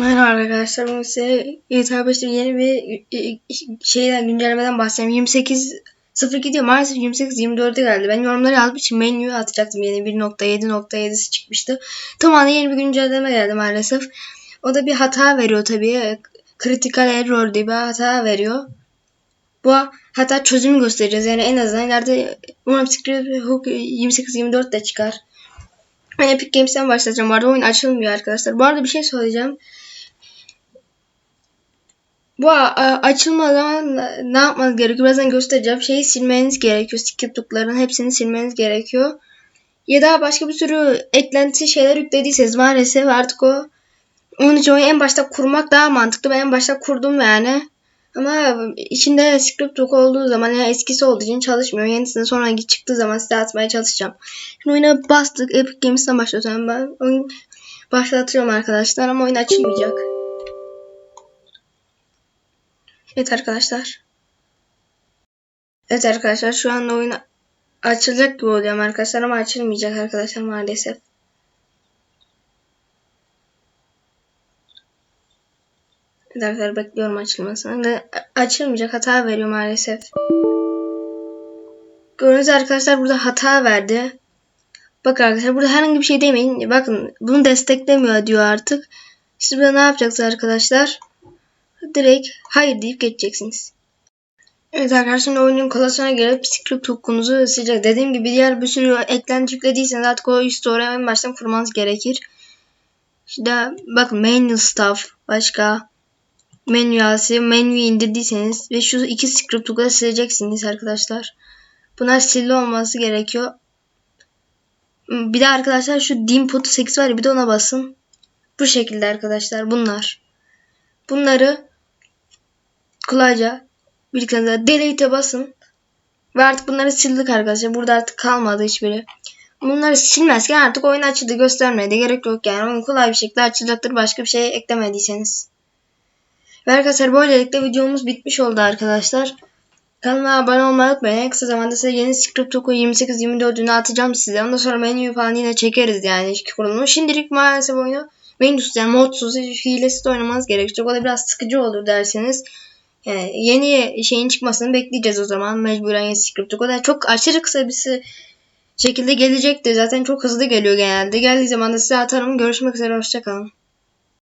Merhaba arkadaşlar. Bugün size GTA 5'te yeni bir e, şeyden güncellemeden bahsedeyim. 28 02 diyor. Maalesef 28 24'e geldi. Ben yorumları yazmışım. Menüyü atacaktım. Yeni 1.7.7'si çıkmıştı. Tam anda yeni bir güncelleme geldi maalesef. O da bir hata veriyor tabii. Critical error diye bir hata veriyor. Bu hata çözümü göstereceğiz. Yani en azından ileride umarım Secret Hook 28-24 de çıkar. Ben Epic Games'ten başlayacağım. Bu arada oyun açılmıyor arkadaşlar. Bu arada bir şey söyleyeceğim. Bu açılmadan ne yapmanız gerekiyor? Birazdan göstereceğim. Şeyi silmeniz gerekiyor. Scriptbook'ların hepsini silmeniz gerekiyor. Ya da başka bir sürü eklenti şeyler yüklediyseniz maalesef artık o onun için oyunu en başta kurmak daha mantıklı. Ben en başta kurdum yani. Ama içinde scriptbook olduğu zaman yani eskisi olduğu için çalışmıyor. Yenisini sonra çıktığı zaman size atmaya çalışacağım. Şimdi oyuna bastık. Epic Games'ten başlatıyorum ben. Oyun başlatıyorum arkadaşlar ama oyun açılmayacak. Evet arkadaşlar. Evet arkadaşlar şu anda oyun açılacak gibi oluyorum arkadaşlar ama açılmayacak arkadaşlar maalesef. Evet arkadaşlar bekliyorum açılmasını. Ve açılmayacak hata veriyor maalesef. Gördüğünüz arkadaşlar burada hata verdi. Bak arkadaşlar burada herhangi bir şey demeyin. Bakın bunu desteklemiyor diyor artık. Siz burada ne yapacaksınız arkadaşlar? Direkt hayır deyip geçeceksiniz. Evet arkadaşlar oyunun klasına gelip script hookunuzu silecek. Dediğim gibi diğer bir sürü eklenti yüklediyseniz artık o store'u en baştan kurmanız gerekir. İşte bakın manual stuff başka menü menüyü indirdiyseniz ve şu iki script hook'u sileceksiniz arkadaşlar. Bunlar sildi olması gerekiyor. Bir de arkadaşlar şu dim 8 var ya bir de ona basın. Bu şekilde arkadaşlar bunlar. Bunları kolayca bir kere delete'e basın. Ve artık bunları sildik arkadaşlar. Burada artık kalmadı hiçbiri. Bunları silmezken artık oyun açıldı göstermeye de gerek yok yani. Oyun kolay bir şekilde açılacaktır başka bir şey eklemediyseniz. Ve arkadaşlar böylelikle videomuz bitmiş oldu arkadaşlar. Kanalıma abone olmayı unutmayın. Kısa zamanda size yeni Script Oku 28-24'ünü atacağım size. Ondan sonra menüyü falan yine çekeriz yani iki kurulumu. Şimdilik maalesef oyunu menüsüz yani modsuz hilesiz oynamanız gerekecek. O da biraz sıkıcı olur derseniz. Yani yeni şeyin çıkmasını bekleyeceğiz o zaman. Mecburen yeni script. O da çok aşırı kısa bir şekilde gelecektir. Zaten çok hızlı geliyor genelde. Geldiği zaman da size atarım. Görüşmek üzere. Hoşçakalın.